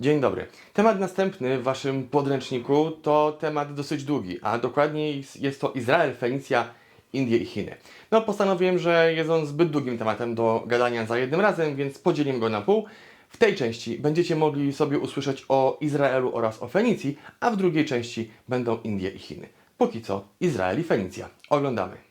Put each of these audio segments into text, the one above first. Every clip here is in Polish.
Dzień dobry. Temat następny w Waszym podręczniku to temat dosyć długi, a dokładniej jest to Izrael, Fenicja, Indie i Chiny. No, postanowiłem, że jest on zbyt długim tematem do gadania za jednym razem, więc podzieliłem go na pół. W tej części będziecie mogli sobie usłyszeć o Izraelu oraz o Fenicji, a w drugiej części będą Indie i Chiny. Póki co Izrael i Fenicja. Oglądamy.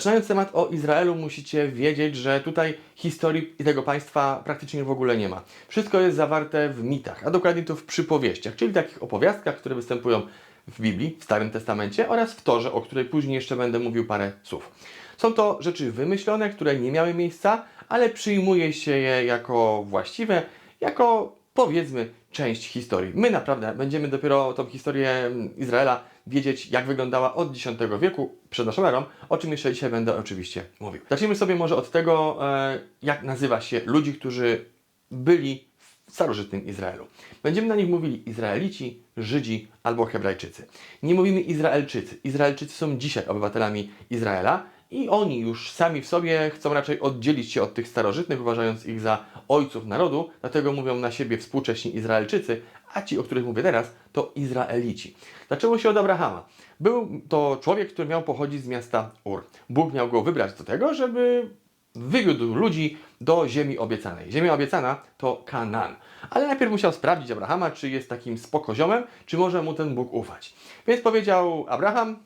Zaczynając temat o Izraelu, musicie wiedzieć, że tutaj historii tego państwa praktycznie w ogóle nie ma. Wszystko jest zawarte w mitach, a dokładnie to w przypowieściach, czyli takich opowiastkach, które występują w Biblii, w Starym Testamencie oraz w Torze, o której później jeszcze będę mówił parę słów. Są to rzeczy wymyślone, które nie miały miejsca, ale przyjmuje się je jako właściwe, jako powiedzmy część historii. My naprawdę będziemy dopiero tą historię Izraela wiedzieć, jak wyglądała od X wieku przed naszą erą, o czym jeszcze dzisiaj będę oczywiście mówił. Zacznijmy sobie może od tego, e, jak nazywa się ludzi, którzy byli w starożytnym Izraelu. Będziemy na nich mówili Izraelici, Żydzi albo Hebrajczycy. Nie mówimy Izraelczycy. Izraelczycy są dzisiaj obywatelami Izraela i oni już sami w sobie chcą raczej oddzielić się od tych starożytnych, uważając ich za ojców narodu, dlatego mówią na siebie współcześni Izraelczycy, a ci, o których mówię teraz, to Izraelici. Zaczęło się od Abrahama. Był to człowiek, który miał pochodzić z miasta Ur. Bóg miał go wybrać do tego, żeby wywiódł ludzi do ziemi obiecanej. Ziemia obiecana to Kanaan. Ale najpierw musiał sprawdzić Abrahama, czy jest takim spokoziomem, czy może mu ten Bóg ufać. Więc powiedział Abraham,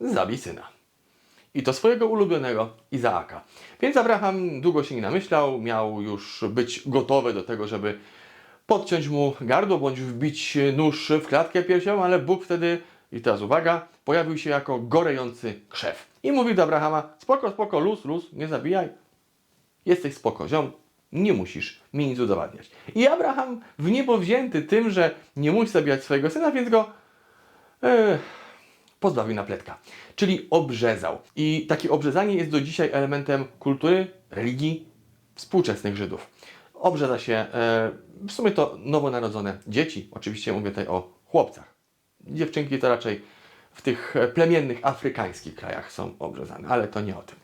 zabij syna. I to swojego ulubionego Izaaka. Więc Abraham długo się nie namyślał, miał już być gotowy do tego, żeby podciąć mu gardło bądź wbić nóż w klatkę piersiową, ale Bóg wtedy, i teraz uwaga, pojawił się jako gorejący krzew. I mówi do Abrahama, spoko, spoko, luz, luz, nie zabijaj. Jesteś spoko, ziom, nie musisz mi nic udowadniać. I Abraham w niebo wzięty tym, że nie musi zabijać swojego syna, więc go e, pozbawił napletka. Czyli obrzezał. I takie obrzezanie jest do dzisiaj elementem kultury, religii współczesnych Żydów. Obrzeza się e, w sumie to nowonarodzone dzieci. Oczywiście mówię tutaj o chłopcach. Dziewczynki to raczej w tych plemiennych afrykańskich krajach są obrzezane, ale to nie o tym.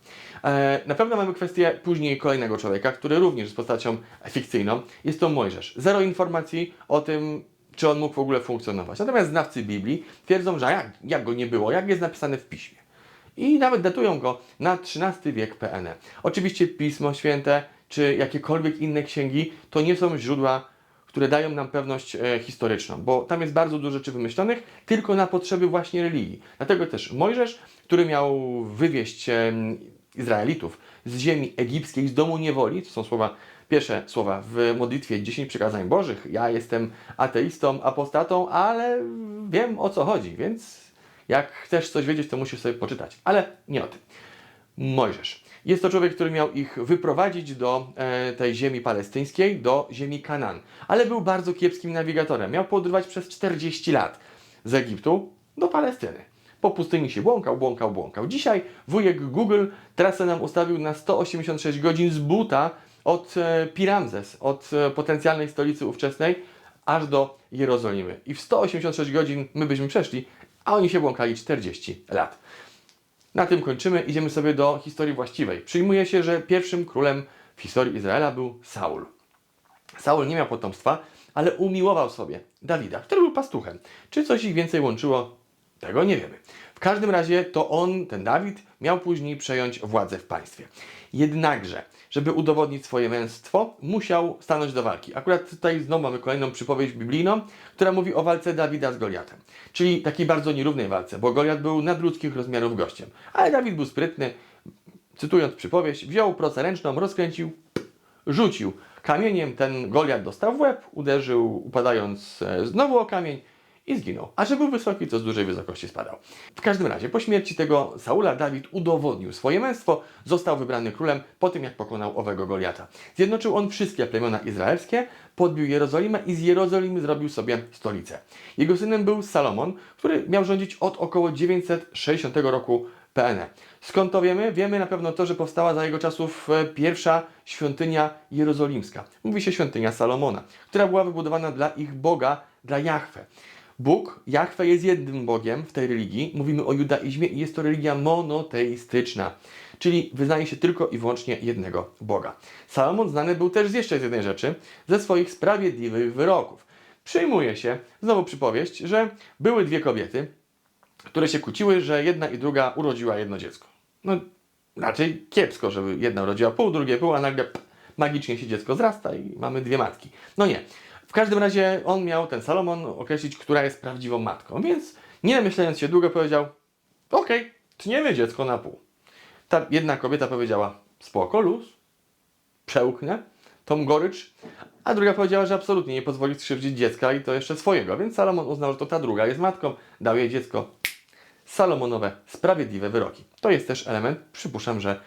E, na pewno mamy kwestię później kolejnego człowieka, który również jest postacią fikcyjną. Jest to Mojżesz. Zero informacji o tym, czy on mógł w ogóle funkcjonować. Natomiast znawcy Biblii twierdzą, że jak, jak go nie było, jak jest napisane w piśmie. I nawet datują go na XIII wiek PNE. Oczywiście Pismo Święte czy jakiekolwiek inne księgi to nie są źródła, które dają nam pewność e, historyczną, bo tam jest bardzo dużo rzeczy wymyślonych tylko na potrzeby właśnie religii. Dlatego też Mojżesz, który miał wywieźć e, Izraelitów z ziemi egipskiej, z domu niewoli, to są słowa Pierwsze słowa w modlitwie 10 przykazań Bożych. Ja jestem ateistą, apostatą, ale wiem o co chodzi, więc jak chcesz coś wiedzieć, to musisz sobie poczytać. Ale nie o tym. Mojżesz. Jest to człowiek, który miał ich wyprowadzić do e, tej ziemi palestyńskiej, do ziemi Kanan. Ale był bardzo kiepskim nawigatorem. Miał podrywać przez 40 lat z Egiptu do Palestyny. Po pustyni się błąkał, błąkał, błąkał. Dzisiaj wujek Google trasę nam ustawił na 186 godzin z buta od e, Piramzes, od e, potencjalnej stolicy ówczesnej, aż do Jerozolimy. I w 186 godzin my byśmy przeszli, a oni się błąkali 40 lat. Na tym kończymy, idziemy sobie do historii właściwej. Przyjmuje się, że pierwszym królem w historii Izraela był Saul. Saul nie miał potomstwa, ale umiłował sobie Dawida, który był pastuchem. Czy coś ich więcej łączyło? Tego nie wiemy. W każdym razie to on, ten Dawid, miał później przejąć władzę w państwie. Jednakże, żeby udowodnić swoje męstwo, musiał stanąć do walki. Akurat tutaj znowu mamy kolejną przypowieść biblijną, która mówi o walce Dawida z Goliatem. Czyli takiej bardzo nierównej walce, bo Goliat był nadludzkich rozmiarów gościem. Ale Dawid był sprytny, cytując przypowieść, wziął procę ręczną, rozkręcił, rzucił kamieniem, ten Goliat dostał w łeb, uderzył upadając e, znowu o kamień i zginął. A że był wysoki, to z dużej wysokości spadał. W każdym razie, po śmierci tego Saula, Dawid udowodnił swoje męstwo, został wybrany królem po tym, jak pokonał owego Goliata. Zjednoczył on wszystkie plemiona izraelskie, podbił Jerozolimę i z Jerozolimy zrobił sobie stolicę. Jego synem był Salomon, który miał rządzić od około 960 roku PNE. Skąd to wiemy? Wiemy na pewno to, że powstała za jego czasów e, pierwsza świątynia jerozolimska. Mówi się świątynia Salomona, która była wybudowana dla ich Boga, dla Jahwe. Bóg, Jahwe jest jednym Bogiem w tej religii. Mówimy o judaizmie i jest to religia monoteistyczna, czyli wyznaje się tylko i wyłącznie jednego Boga. Salomon znany był też z jeszcze z jednej rzeczy, ze swoich sprawiedliwych wyroków. Przyjmuje się, znowu przypowieść, że były dwie kobiety, które się kłóciły, że jedna i druga urodziła jedno dziecko. No, raczej kiepsko, żeby jedna urodziła pół, drugie pół, a nagle magicznie się dziecko zrasta i mamy dwie matki. No nie. W każdym razie on miał, ten Salomon, określić, która jest prawdziwą matką, więc nie myśląc się długo powiedział, okej, tniemy dziecko na pół. Ta jedna kobieta powiedziała, spoko, luz, przełknę tą gorycz, a druga powiedziała, że absolutnie nie pozwoli skrzywdzić dziecka i to jeszcze swojego, więc Salomon uznał, że to ta druga jest matką, dał jej dziecko. Salomonowe sprawiedliwe wyroki. To jest też element, przypuszczam, że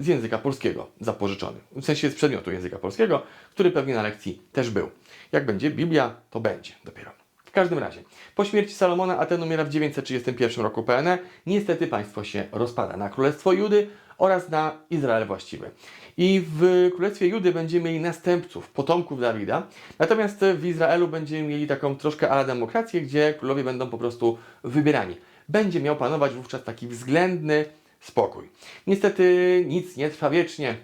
z języka polskiego zapożyczony. W sensie z przedmiotu języka polskiego, który pewnie na lekcji też był. Jak będzie Biblia, to będzie dopiero. W każdym razie, po śmierci Salomona Aten umiera w 931 roku PNE. Niestety państwo się rozpada na Królestwo Judy oraz na Izrael właściwy. I w Królestwie Judy będziemy mieli następców, potomków Dawida, natomiast w Izraelu będziemy mieli taką troszkę ala demokrację, gdzie królowie będą po prostu wybierani. Będzie miał panować wówczas taki względny spokój. Niestety nic nie trwa wiecznie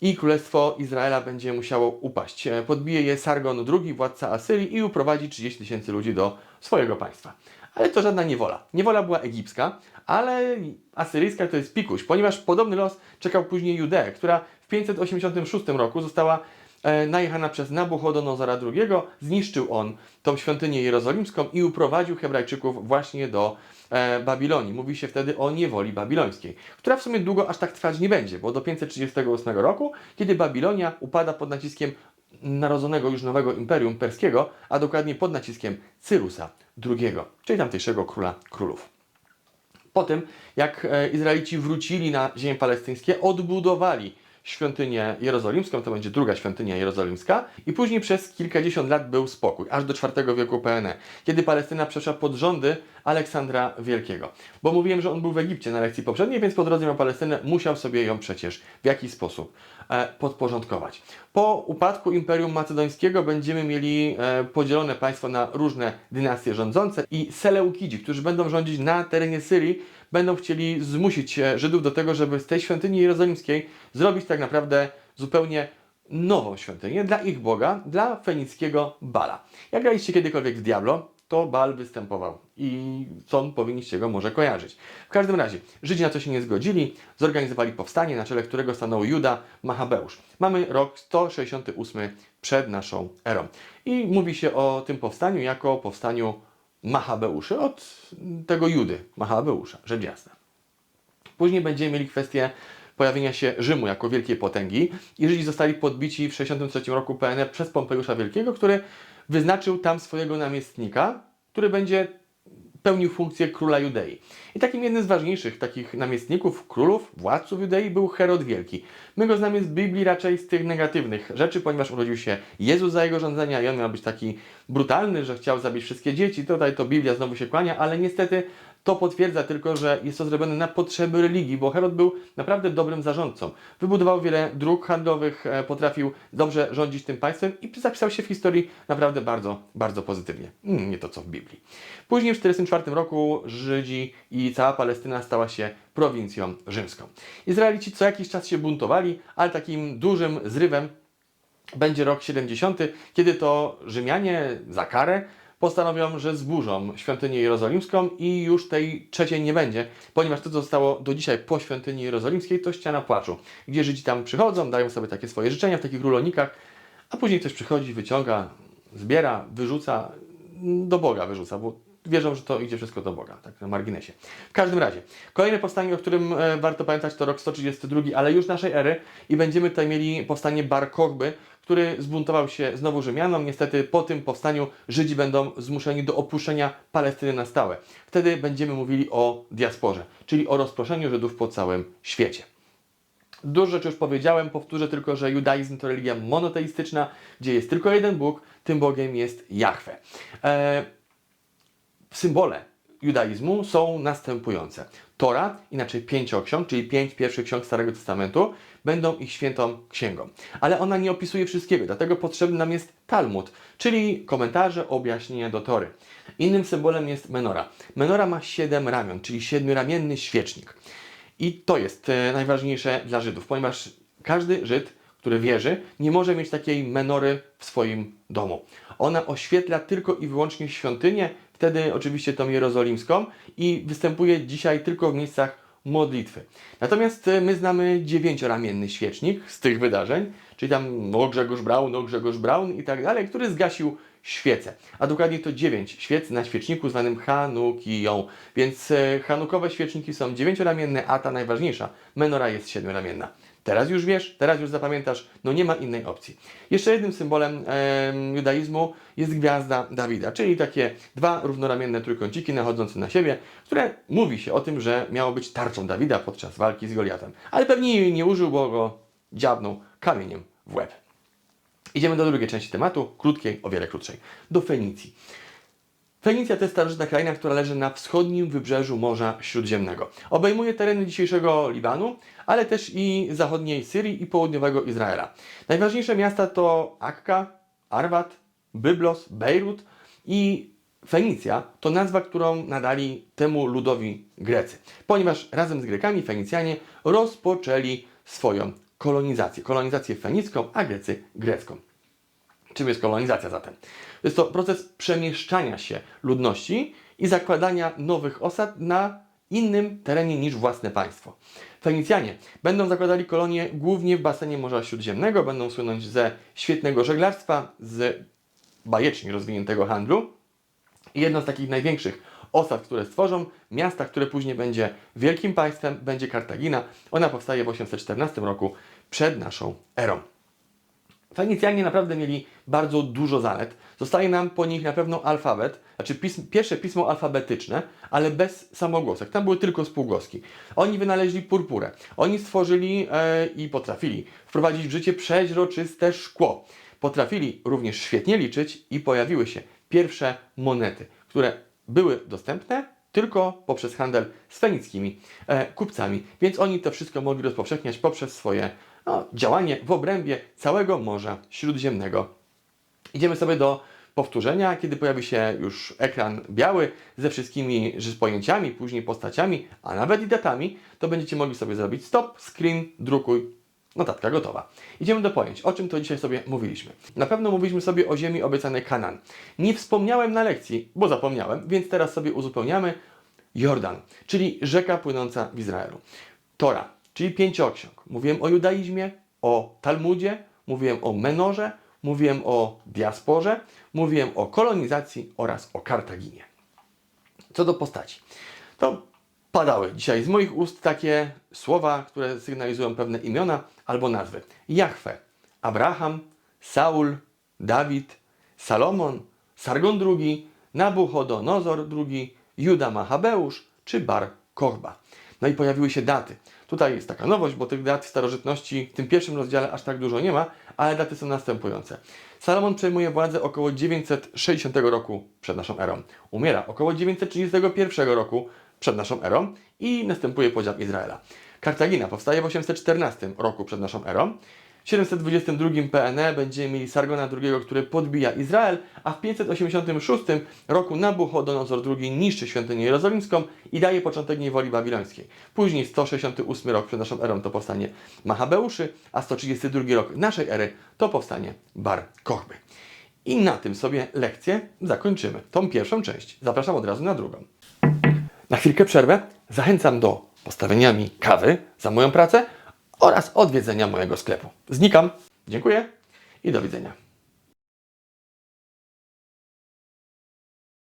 i Królestwo Izraela będzie musiało upaść. E, Podbije je Sargon II, władca Asyrii i uprowadzi 30 tysięcy ludzi do swojego państwa. Ale to żadna niewola. Niewola była egipska, ale asyryjska to jest pikuś, ponieważ podobny los czekał później Judeę, która w 586 roku została najechana przez Nabuchodonozora II. Zniszczył on tą świątynię jerozolimską i uprowadził Hebrajczyków właśnie do e, Babilonii. Mówi się wtedy o niewoli babilońskiej, która w sumie długo aż tak trwać nie będzie, bo do 538 roku, kiedy Babilonia upada pod naciskiem narodzonego już nowego imperium perskiego, a dokładnie pod naciskiem Cyrusa II, czyli tamtejszego króla królów. Po tym, jak e, Izraelici wrócili na ziemię palestyńskie, odbudowali świątynię jerozolimską, to będzie druga świątynia jerozolimska, i później przez kilkadziesiąt lat był spokój, aż do IV wieku PNE, kiedy Palestyna przeszła pod rządy Aleksandra Wielkiego. Bo mówiłem, że on był w Egipcie na lekcji poprzedniej, więc po drodze miał Palestynę, musiał sobie ją przecież w jakiś sposób e, podporządkować. Po upadku Imperium Macedońskiego będziemy mieli e, podzielone państwo na różne dynastie rządzące i Seleukidzi, którzy będą rządzić na terenie Syrii, będą chcieli zmusić Żydów do tego, żeby z tej świątyni jerozolimskiej zrobić tak naprawdę zupełnie nową świątynię dla ich Boga, dla fenickiego Bala. Jak graliście kiedykolwiek w Diablo, to Bal występował i co powinniście go może kojarzyć. W każdym razie, Żydzi na to się nie zgodzili, zorganizowali powstanie, na czele którego stanął Juda Machabeusz. Mamy rok 168 przed naszą erą. I mówi się o tym powstaniu jako powstaniu Machabeuszy od tego Judy, Machabeusza, rzecz jasna. Później będziemy mieli kwestię pojawienia się Rzymu jako wielkiej potęgi i Żydzi zostali podbici w 63 roku PNE przez Pompejusza Wielkiego, który wyznaczył tam swojego namiestnika, który będzie pełnił funkcję króla Judei. I takim jednym z ważniejszych takich namiestników, królów, władców Judei był Herod Wielki. My go znamy z Biblii raczej z tych negatywnych rzeczy, ponieważ urodził się Jezus za jego rządzenia i on miał być taki brutalny, że chciał zabić wszystkie dzieci. Tutaj to Biblia znowu się kłania, ale niestety to potwierdza tylko, że jest to zrobione na potrzeby religii, bo Herod był naprawdę dobrym zarządcą. Wybudował wiele dróg handlowych, e, potrafił dobrze rządzić tym państwem i zapisał się w historii naprawdę bardzo, bardzo pozytywnie. Mm, Nie to co w Biblii. Później w 1944 roku Żydzi i cała Palestyna stała się prowincją rzymską. Izraelici co jakiś czas się buntowali, ale takim dużym zrywem będzie rok 70, kiedy to Rzymianie za karę postanowią, że zburzą świątynię jerozolimską i już tej trzeciej nie będzie, ponieważ to, co zostało do dzisiaj po świątyni jerozolimskiej, to ściana płaczu, gdzie Żydzi tam przychodzą, dają sobie takie swoje życzenia w takich rulonikach, a później ktoś przychodzi, wyciąga, zbiera, wyrzuca, do Boga wyrzuca, bo wierzą, że to idzie wszystko do Boga, tak na marginesie. W każdym razie, kolejne powstanie, o którym e, warto pamiętać, to rok 132, ale już naszej ery i będziemy tutaj mieli powstanie Bar Kochby, który zbuntował się znowu Rzymianom. Niestety po tym powstaniu Żydzi będą zmuszeni do opuszczenia Palestyny na stałe. Wtedy będziemy mówili o diasporze, czyli o rozproszeniu Żydów po całym świecie. Dużo rzeczy już powiedziałem, powtórzę tylko, że judaizm to religia monoteistyczna, gdzie jest tylko jeden Bóg, tym Bogiem jest Jahwe. E, symbole judaizmu są następujące. Tora, inaczej pięcioksiąg, czyli pięć pierwszych ksiąg Starego Testamentu, będą ich świętą księgą. Ale ona nie opisuje wszystkiego, dlatego potrzebny nam jest Talmud, czyli komentarze, objaśnienia do Tory. Innym symbolem jest menora. Menora ma siedem ramion, czyli siedmioramienny świecznik. I to jest e, najważniejsze dla Żydów, ponieważ każdy Żyd, który wierzy, nie może mieć takiej menory w swoim domu. Ona oświetla tylko i wyłącznie świątynię, wtedy oczywiście tą jerozolimską i występuje dzisiaj tylko w miejscach modlitwy. Natomiast e, my znamy dziewięcioramienny świecznik z tych wydarzeń, czyli tam o Grzegorz Braun, o Grzegorz Braun i tak dalej, który zgasił świece. A dokładnie to dziewięć świec na świeczniku zwanym Hanukiją. Więc e, hanukowe świeczniki są dziewięcioramienne, a ta najważniejsza, menora jest siedmioramienna. Teraz już wiesz, teraz już zapamiętasz, no nie ma innej opcji. Jeszcze jednym symbolem em, judaizmu jest gwiazda Dawida, czyli takie dwa równoramienne trójkąciki nachodzące na siebie, które mówi się o tym, że miało być tarczą Dawida podczas walki z Goliatem. Ale pewnie jej nie użył, bo go dziabnął kamieniem w łeb. Idziemy do drugiej części tematu, krótkiej, o wiele krótszej, do Fenicji. Fenicja to jest starożytna kraina, która leży na wschodnim wybrzeżu Morza Śródziemnego. Obejmuje tereny dzisiejszego Libanu, ale też i zachodniej Syrii i południowego Izraela. Najważniejsze miasta to Akka, Arwat, Byblos, Bejrut i Fenicja to nazwa, którą nadali temu ludowi Grecy, ponieważ razem z Grekami Fenicjanie rozpoczęli swoją kolonizację. Kolonizację fenicką, a Grecy grecką. Czym jest kolonizacja zatem? Jest to proces przemieszczania się ludności i zakładania nowych osad na innym terenie niż własne państwo. Fenicjanie będą zakładali kolonie głównie w basenie Morza Śródziemnego, będą słynąć ze świetnego żeglarstwa, z bajecznie rozwiniętego handlu. Jedno z takich największych osad, które stworzą, miasta, które później będzie wielkim państwem, będzie Kartagina. Ona powstaje w 814 roku przed naszą erą. Fenicjanie naprawdę mieli bardzo dużo zalet. Zostaje nam po nich na pewno alfabet, znaczy pism, pierwsze pismo alfabetyczne, ale bez samogłosek. Tam były tylko spółgłoski. Oni wynaleźli purpurę. Oni stworzyli e, i potrafili wprowadzić w życie przeźroczyste szkło. Potrafili również świetnie liczyć i pojawiły się pierwsze monety, które były dostępne tylko poprzez handel z fenickimi e, kupcami. Więc oni to wszystko mogli rozpowszechniać poprzez swoje no, działanie w obrębie całego Morza Śródziemnego. Idziemy sobie do powtórzenia, kiedy pojawi się już ekran biały ze wszystkimi pojęciami, później postaciami, a nawet i datami, to będziecie mogli sobie zrobić stop, screen, drukuj, notatka gotowa. Idziemy do pojęć. O czym to dzisiaj sobie mówiliśmy? Na pewno mówiliśmy sobie o ziemi obiecanej Kanan. Nie wspomniałem na lekcji, bo zapomniałem, więc teraz sobie uzupełniamy Jordan, czyli rzeka płynąca w Izraelu. Tora, czyli pięcioksiąg. Mówiłem o judaizmie, o Talmudzie, mówiłem o menorze, mówiłem o diasporze, mówiłem o kolonizacji oraz o Kartaginie. Co do postaci, to padały dzisiaj z moich ust takie słowa, które sygnalizują pewne imiona albo nazwy. Jahwe, Abraham, Saul, Dawid, Salomon, Sargon II, Nabuchodonozor II, Juda Machabeusz czy Bar Kochba. No i pojawiły się daty. Tutaj jest taka nowość, bo tych dat starożytności w tym pierwszym rozdziale aż tak dużo nie ma, ale daty są następujące. Salomon przejmuje władzę około 960 roku przed naszą erą. Umiera około 931 roku przed naszą erą i następuje podział Izraela. Kartagina powstaje w 814 roku przed naszą erą. W 722 PNE będziemy mieli Sargona II, który podbija Izrael, a w 586 roku Nabuchodonozor II niszczy świątynię jerozolimską i daje początek niewoli babilońskiej. Później 168 rok przed naszą erą to powstanie Machabeuszy, a 132 rok naszej ery to powstanie Bar Kochby. I na tym sobie lekcję zakończymy. Tą pierwszą część. Zapraszam od razu na drugą. Na chwilkę przerwę. Zachęcam do postawienia mi kawy za moją pracę oraz odwiedzenia mojego sklepu. Znikam. Dziękuję i do widzenia.